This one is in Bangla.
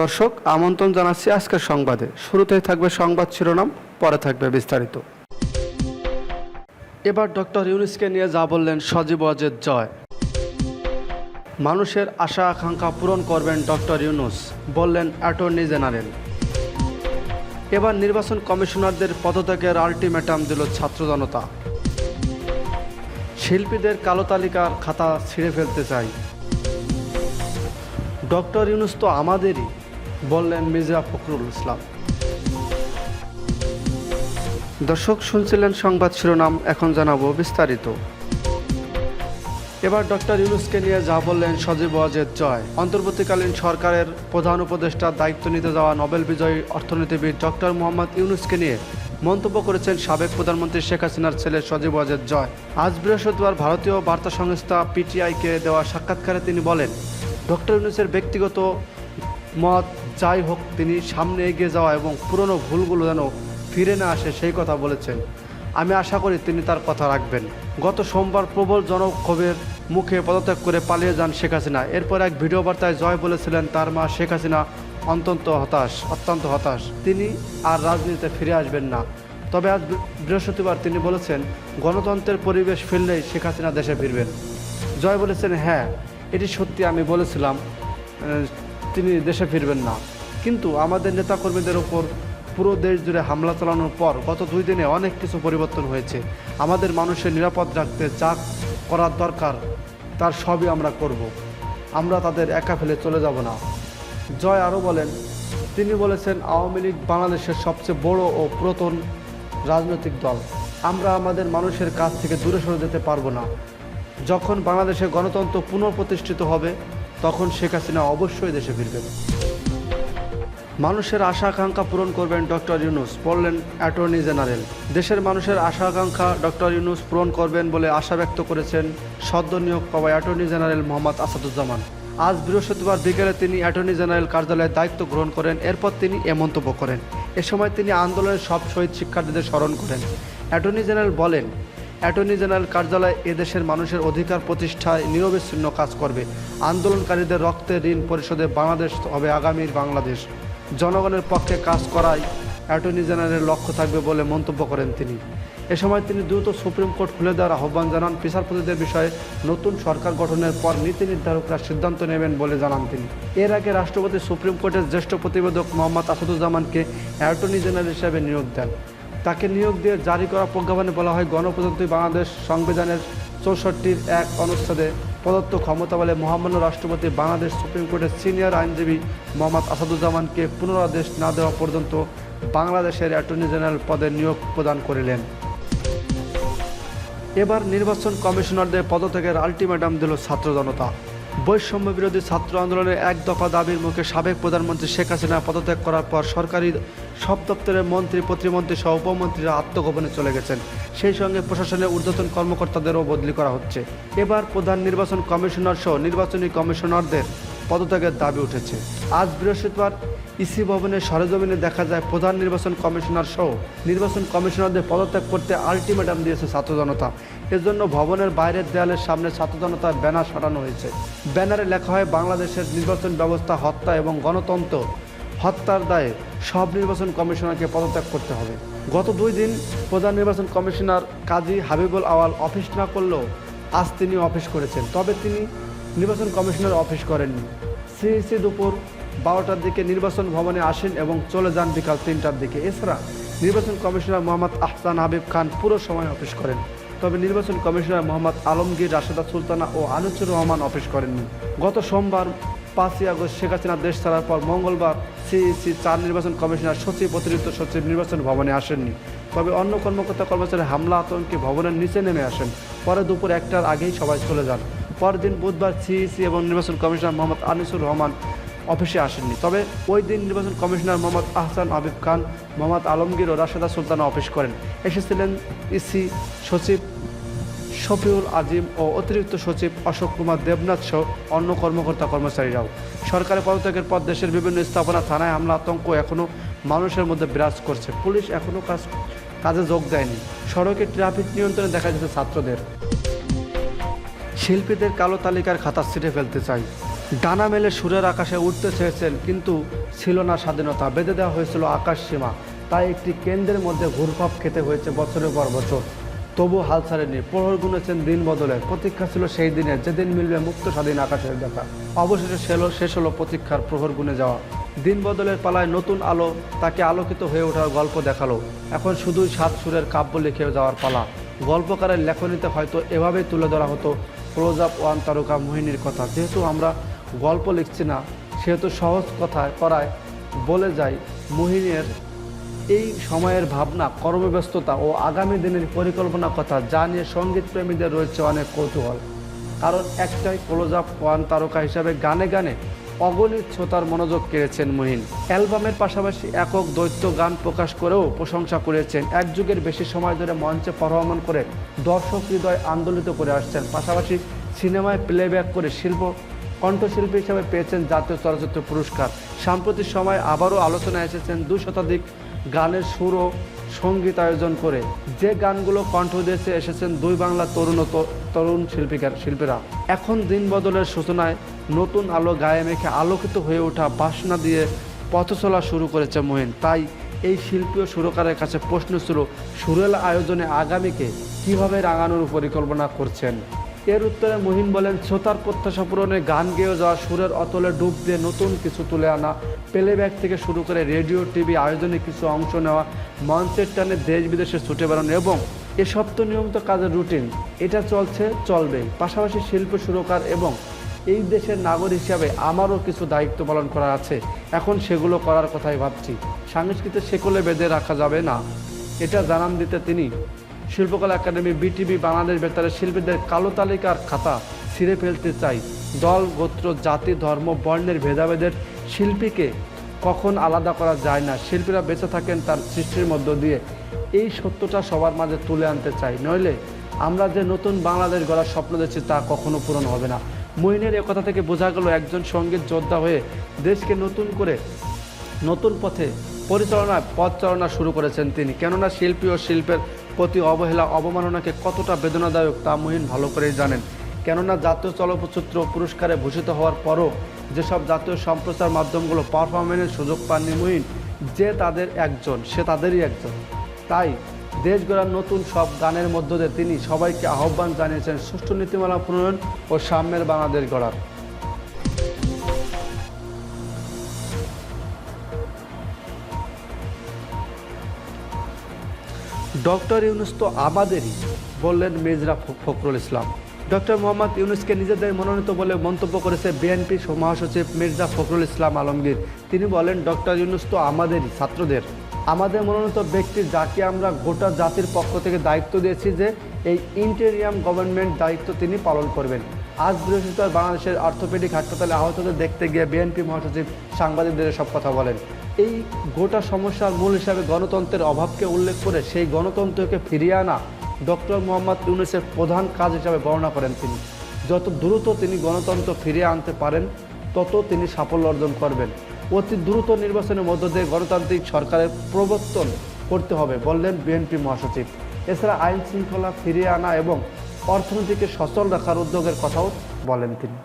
দর্শক, আমন্ত্রণ জানাচ্ছি আজকের সংবাদে। শুরুতেই থাকবে সংবাদ শিরোনাম, পরে থাকবে বিস্তারিত। এবার ডক্টর ইউনুসকে নিয়ে যা বললেন সজীব অজেদ জয়। মানুষের আশা আকাঙ্ক্ষা পূরণ করবেন ডক্টর ইউনুস, বললেন অ্যাটর্নি জেনারেল। এবার নির্বাচন কমিশনারদের পদত্যাগের আলটিমেটাম দিল ছাত্র জনতা। শিল্পীদের কালো তালিকার খাতা ছিঁড়ে ফেলতে চাই। ডক্টর ইউনুস তো আমাদেরই বললেন মির্জা ফখরুল ইসলাম। দর্শক শুনছিলেন সংবাদ শিরোনাম এখন জানাব বিস্তারিত। এবার ডক্টর ইউনুসকে নিয়ে যা বললেন সজীব ওয়াজেদ জয়। অন্তর্বর্তীকালীন সরকারের প্রধান উপদেষ্টার দায়িত্ব নিতে যাওয়া নোবেল বিজয়ী অর্থনীতিবিদ ডক্টর মোহাম্মদ ইউনুসকে নিয়ে মন্তব্য করেছেন সাবেক প্রধানমন্ত্রী শেখ হাসিনার ছেলে সজীব ওয়াজেদ জয়। আজ বৃহস্পতিবার ভারতীয় বার্তা সংস্থা পিটিআইকে দেওয়া সাক্ষাৎকারে তিনি বলেন ডক্টর ইউনুসের ব্যক্তিগত মত যাই হোক, তিনি সামনে এগিয়ে যাওয়া এবং পুরনো ভুলগুলো যেন ফিরে না আসে, সেই কথা বলেছেন। আমি আশা করি তিনি তার কথা রাখবেন। গত সোমবার প্রবল জনক্ষোভের মুখে পদত্যাগ করে পালিয়ে যান শেখ হাসিনা। এরপর এক ভিডিও বার্তায় জয় বলেছিলেন তার মা শেখ হাসিনা, অত্যন্ত হতাশ অত্যন্ত হতাশ। তিনি আর রাজনীতিতে ফিরে আসবেন না। তবে আজ বৃহস্পতিবার তিনি বলেছেন, গণতন্ত্রের পরিবেশ ফিরলেই শেখ হাসিনা দেশে ফিরবেন। জয় বলেছেন হ্যাঁ এটি সত্যি আমি বলেছিলাম। তিনি দেশে ফিরবেন না। কিন্তু আমাদের নেতাকর্মীদের ওপর পুরো দেশ জুড়ে হামলা চালানোর পর গত দুই দিনে অনেক কিছু পরিবর্তন হয়েছে। আমাদের মানুষের নিরাপদ রাখতে যা করার দরকার, তার সবই আমরা করব। আমরা তাদের একা ফেলে চলে যাব না। জয় আরও বলেন, তিনি বলেছেন, আওয়ামী লীগ বাংলাদেশের সবচেয়ে বড় ও পুরাতন রাজনৈতিক দল। আমরা আমাদের মানুষের কাছ থেকে দূরে সরে যেতে পারব না। যখন বাংলাদেশে গণতন্ত্র পুনঃপ্রতিষ্ঠিত হবে তখন শেখ হাসিনা অবশ্যই দেশে ফিরবেন। মানুষের আশা আকাঙ্ক্ষা পূরণ করবেন ডক্টর ইউনুস, বললেন অ্যাটর্নি জেনারেল। দেশের মানুষের আশা আকাঙ্ক্ষা ডক্টর ইউনুস পূরণ করবেন বলে আশা ব্যক্ত করেছেন সদ্য নিয়োগ পাওয়া অ্যাটর্নি জেনারেল মোহাম্মদ আসাদুজ্জামান। আজ বৃহস্পতিবার বিকেলে তিনি অ্যাটর্নি জেনারেল কার্যালয়ে দায়িত্ব গ্রহণ করেন, এরপর তিনি এ মন্তব্য করেন। এ সময় তিনি আন্দোলনের সব শহীদ শিক্ষার্থীদের স্মরণ করেন। অ্যাটর্নি জেনারেল বলেন অ্যাটর্নি জেনারেল কার্যালয় এদেশের মানুষের অধিকার প্রতিষ্ঠায় নিরবিচ্ছিন্ন কাজ করবে। আন্দোলনকারীদের রক্তের ঋণ পরিশোধে বাংলাদেশ হবে আগামীর বাংলাদেশ। জনগণের পক্ষে কাজ করাই অ্যাটর্নি জেনারেলের লক্ষ্য থাকবে বলে মন্তব্য করেন তিনি। এ সময় তিনি দ্রুত সুপ্রিম কোর্ট খুলে দেওয়ার আহ্বান জানান। বিচারপতিদের বিষয়ে নতুন সরকার গঠনের পর নীতি নির্ধারকরা সিদ্ধান্ত নেবেন বলে জানান তিনি। এর আগে রাষ্ট্রপতি সুপ্রিম কোর্টের জ্যেষ্ঠ প্রতিবেদক মোহাম্মদ আসাদুজ্জামানকে অ্যাটর্নি জেনারেল হিসেবে নিয়োগ দেন। তাকে নিয়োগ দিয়ে জারি করা প্রজ্ঞাপনে বলা হয়, গণপ্রজাতন্ত্রী বাংলাদেশ সংবিধানের চৌষট্টির এক অনুচ্ছেদে প্রদত্ত ক্ষমতা বলে মহামান্য রাষ্ট্রপতি বাংলাদেশ সুপ্রিম কোর্টের সিনিয়র আইনজীবী মোহাম্মদ আসাদুজ্জামানকে পুনরাদেশ না দেওয়া পর্যন্ত বাংলাদেশের অ্যাটর্নি জেনারেল পদে নিয়োগ প্রদান করিলেন। এবার নির্বাচন কমিশনারদের পদত্যাগের আলটিমেটাম দিল ছাত্র জনতা। বৈষম্য বিরোধী ছাত্র আন্দোলনের এক দফা দাবির মুখে সাবেক প্রধানমন্ত্রী শেখ হাসিনা পদত্যাগ করার পর সরকারি সব দপ্তরের মন্ত্রী, প্রতিমন্ত্রী সহ উপমন্ত্রীরা আত্মগোপনে চলে গেছেন। সেই সঙ্গে প্রশাসনের ঊর্ধ্বতন কর্মকর্তাদেরও বদলি করা হচ্ছে। এবার প্রধান নির্বাচন কমিশনার সহ নির্বাচনী কমিশনারদের পদত্যাগের দাবি উঠেছে। আজ বৃহস্পতিবার ইসি ভবনের সরেজমিনে দেখা যায় প্রধান নির্বাচন কমিশনার সহ নির্বাচন কমিশনারদের পদত্যাগ করতে আলটিমেটাম দিয়েছে ছাত্র জনতা এজন্য ভবনের বাইরের দেয়ালের সামনে জনতার ব্যানার সাটানো হয়েছে। ব্যানারে লেখা হয়, বাংলাদেশের নির্বাচন ব্যবস্থা, হত্যা এবং গণতন্ত্র। হত্যার দায়ে সব নির্বাচন কমিশনারকে পদত্যাগ করতে হবে। গত দুই দিন প্রধান নির্বাচন কমিশনার কাজী হাবিবুল আওয়াল অফিস না করলেও আজ তিনি অফিস করেছেন। তবে তিনি নির্বাচন কমিশনার অফিস করেননি। সিইসি দুপুর বারোটার দিকে নির্বাচন ভবনে আসেন এবং চলে যান বিকাল তিনটার দিকে। এছাড়া নির্বাচন কমিশনার মোহাম্মদ আহসান হাবিব খান পুরো সময় অফিস করেন। তবে নির্বাচন কমিশনার মোহাম্মদ আলমগীর, রাশেদা সুলতানা ও আনিসুর রহমান অফিস করেননি গত সোমবার পাঁচই আগস্ট শেখ হাসিনা দেশ ছাড়ার পর মঙ্গলবার সিইসি চার নির্বাচন কমিশনার, সচিব, অতিরিক্ত সচিব নির্বাচন ভবনে আসেননি। তবে অন্য কর্মকর্তা কর্মচারী হামলা আতঙ্কে ভবনের নিচে নেমে আসেন। পরে দুপুর একটার আগেই সবাই চলে যান। পরদিন বুধবার সিইসি এবং নির্বাচন কমিশনার মোহাম্মদ আনিসুর রহমান অফিসে আসেননি। তবে ওই দিন নির্বাচন কমিশনার মোহাম্মদ আহসান আবিব খান, মোহাম্মদ আলমগীর ও রাশেদা সুলতানা অফিস করেন। এসেছিলেন ইসি সচিব শফিউল আজিম ও অতিরিক্ত সচিব অশোক কুমার দেবনাথ সহ অন্য কর্মকর্তা কর্মচারীরাও। সরকারের পদত্যাগের পর দেশের বিভিন্ন স্থাপনা, থানায় হামলা, আতঙ্ক এখনও মানুষের মধ্যে বিরাজ করছে। পুলিশ এখনও কাজ, কাজে যোগ দেয়নি। সড়কে ট্রাফিক নিয়ন্ত্রণে দেখা যাচ্ছে ছাত্রদের। শিল্পীদের কালো তালিকার খাতা ছিঁড়ে ফেলতে চাই। ডানা মেলে সুরের আকাশে উঠতে চেয়েছেন, কিন্তু ছিল না স্বাধীনতা। বেঁধে দেওয়া হয়েছিল আকাশ সীমা। তাই একটি কেন্দ্রের মধ্যে ঘুরপাপ খেতে হয়েছে বছরের পর বছর। তবু হাল ছাড়েনি। প্রহর গুনেছেন দিন বদলের প্রতীক্ষা ছিল সেই দিনে, যেদিন মিলবে মুক্ত স্বাধীন আকাশের দেখা। অবশেষে সেলো শেষ হলো প্রতীক্ষার প্রহর গুনে যাওয়া। দিন বদলের পালায় নতুন আলো তাকে আলোকিত হয়ে ওঠার গল্প দেখাল। এখন শুধুই সাত সুরের কাব্য লিখে যাওয়ার পালা। গল্পকারের লেখনীতে হয়তো এভাবেই তুলে ধরা হতো ক্লোজ আপ ওয়ান তারকা মোহিনীর কথা। যেহেতু আমরা গল্প লিখছি না, সেহেতু সহজ কথায় করায় বলে যাই মোহিনীর। এই সময়ের ভাবনা, কর্মব্যস্ততা ও আগামী দিনের পরিকল্পনা কথা যা নিয়ে সংগীত প্রেমীদের রয়েছে অনেক কৌতূহল। কারণ একটাই ক্লোজ আপ ওয়ান তারকা হিসাবে গানে গানে অগণিত শ্রোতার মনোযোগ কেড়েছেন মহিন। অ্যালবামের পাশাপাশি একক দৈত্য গান প্রকাশ করেও প্রশংসা করেছেন এক যুগের বেশি সময় ধরে মঞ্চে পারফর্মন করে দর্শক হৃদয় আন্দোলিত করে আসছেন। পাশাপাশি সিনেমায় প্লেব্যাক করে শিল্প কণ্ঠশিল্পী হিসেবে পেয়েছেন জাতীয় চলচ্চিত্র পুরস্কার। সাম্প্রতিক সময় আবারও আলোচনায় এসেছেন দু শতাধিক গানের সুর ও সংগীত আয়োজন করে। যে গানগুলো কণ্ঠ দিয়েছে, এসেছেন দুই বাংলা তরুণ তরুণ শিল্পীকার শিল্পীরা। এখন দিন বদলের সূচনায় নতুন আলো গায়ে মেখে আলোকিত হয়ে ওঠা বাসনা দিয়ে পথ চলা শুরু করেছে মোহিন। তাই এই শিল্পী ও সুরকারের কাছে প্রশ্ন ছিল, সুরেল আয়োজনে আগামীকে কীভাবে রাঙানোর পরিকল্পনা করছেন? এর উত্তরে মহিন বলেন, শ্রোতার প্রত্যাশা পূরণে গান গেয়ে যাওয়া সুরের অতলে ডুব দিয়ে নতুন কিছু তুলে আনা। প্লেব্যাক থেকে শুরু করে রেডিও, টিভি, আয়োজনে কিছু অংশ নেওয়া, মঞ্চের টানে দেশ বিদেশে ছুটে বেড়ানো এবং এসব তো নিয়মিত কাজের রুটিন। এটা চলছে, চলবেই। পাশাপাশি শিল্প সুরকার এবং এই দেশের নাগরিক হিসাবে আমারও কিছু দায়িত্ব পালন করা আছে। এখন সেগুলো করার কথাই ভাবছি। সাংস্কৃতিক শেকলে বেঁধে রাখা যাবে না। এটা জানান দিতে তিনি। শিল্পকলা একাডেমি, বিটিভি, বাংলাদেশ বেতারের শিল্পীদের কালো তালিকার খাতা ছিঁড়ে ফেলতে চাই। দল, গোত্র, জাতি, ধর্ম, বর্ণের ভেদাভেদের শিল্পীকে কখন আলাদা করা যায় না? শিল্পীরা বেঁচে থাকেন তার সৃষ্টির মধ্য দিয়ে। এই সত্যটা সবার মাঝে তুলে আনতে চাই। নইলে আমরা যে নতুন বাংলাদেশ গড়ার স্বপ্ন দেখছি তা কখনো পূরণ হবে না। মহিনের একথা থেকে বোঝা গেল একজন সংগীত যোদ্ধা হয়ে দেশকে নতুন করে নতুন পথে পরিচালনায় পথ চালনা শুরু করেছেন তিনি। কেননা শিল্পী ও শিল্পের প্রতি অবহেলা অবমাননাকে কতটা বেদনাদায়ক তা মহিন ভালো করেই জানেন। কেননা জাতীয় চলচ্চিত্র পুরস্কারে ভূষিত হওয়ার পরও যেসব জাতীয় সম্প্রচার মাধ্যমগুলো পারফরমেন্সের সুযোগ পাননি মহিন, যে তাদের একজন, সে তাদেরই একজন। তাই দেশ গড়ার নতুন সব গানের মধ্য দিয়ে তিনি সবাইকে আহ্বান জানিয়েছেন সুষ্ঠু নীতিমালা প্রণয়ন ও সাম্যের বাংলাদেশ গড়ার। ডক্টর ইউনুস তো আমাদেরই, বললেন মির্জা ফখরুল ইসলাম। ডক্টর মোহাম্মদ ইউনুসকে নিজেদের মনোনীত বলে মন্তব্য করেছে বিএনপি মহাসচিব মির্জা ফখরুল ইসলাম আলমগীর। তিনি বলেন, ডক্টর ইউনুস তো আমাদেরই, ছাত্রদের। আমাদের মনোনীত ব্যক্তি যাকে আমরা গোটা জাতির পক্ষ থেকে দায়িত্ব দিয়েছি যে এই ইন্টেরিয়াম গভর্নমেন্ট দায়িত্ব তিনি পালন করবেন। আজ বৃহস্পতিবার বাংলাদেশের অর্থোপেডিক হাসপাতালে আহতদের দেখতে গিয়ে বিএনপি মহাসচিব সাংবাদিকদের সব কথা বলেন। এই গোটা সমস্যার মূল হিসাবে গণতন্ত্রের অভাবকে উল্লেখ করে সেই গণতন্ত্রকে ফিরিয়ে আনা ডক্টর মোহাম্মদ ইউনুসের প্রধান কাজ হিসাবে বর্ণনা করেন তিনি। যত দ্রুত তিনি গণতন্ত্র ফিরিয়ে আনতে পারেন, তত তিনি সাফল্য অর্জন করবেন। অতি দ্রুত নির্বাচনের মধ্য দিয়ে গণতান্ত্রিক সরকারের প্রবর্তন করতে হবে বললেন বিএনপি মহাসচিব। এছাড়া আইন শৃঙ্খলা ফিরিয়ে আনা এবং অর্থনীতিকে সচল রাখার উদ্যোগের কথাও বলেন তিনি।